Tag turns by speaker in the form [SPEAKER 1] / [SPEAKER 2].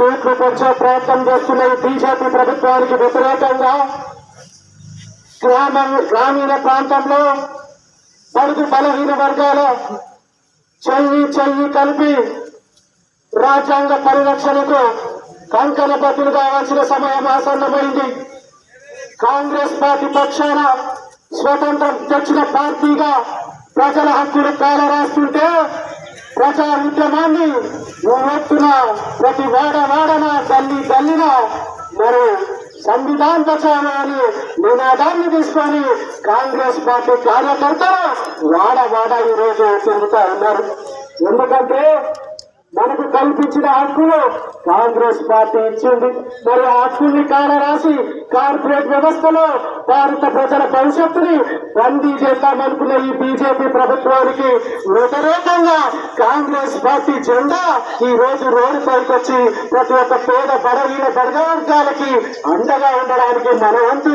[SPEAKER 1] సీట్లు పెంచే ప్రయత్నం చేస్తున్న ఈ బీజేపీ ప్రభుత్వానికి వ్యతిరేకంగా గ్రామ గ్రామీణ ప్రాంతంలో బడుగు బలహీన వర్గాల చెయ్యి చెయ్యి కలిపి రాజ్యాంగ పరిరక్షణకు కంకణ బతులు కావాల్సిన సమయం ఆసన్నమైంది. కాంగ్రెస్ పార్టీ పక్షాన స్వతంత్రం తెచ్చిన పార్టీగా ప్రజల హక్కులు కాల రాస్తుంటే ప్రజా ఉద్యమాన్ని ఒత్తున ప్రతి వాడ వాడన తల్లి తల్లిన మరి సంవిధాన్ బచావో అని నినాదాన్ని తీసుకొని కాంగ్రెస్ పార్టీ కార్యకర్తలు వాడ వాడ ఈరోజు రోజు తిరుగుతా ఉన్నారు. ఎందుకంటే కల్పించిన హక్కులు కాంగ్రెస్ పార్టీ ఇచ్చింది. మరి ఆ హక్కుల్ని కాల రాసి కార్పొరేట్ వ్యవస్థలో భారత ప్రజల భవిష్యత్తుని బందీ చేద్దామనుకున్న ఈ బీజేపీ ప్రభుత్వానికి వ్యతిరేకంగా కాంగ్రెస్ పార్టీ జెండా ఈ రోజు రోడ్డు పైకి వచ్చి ప్రతి ఒక్క పేద బడహీన బడగ వర్గాలకి అండగా ఉండడానికి మన వంతు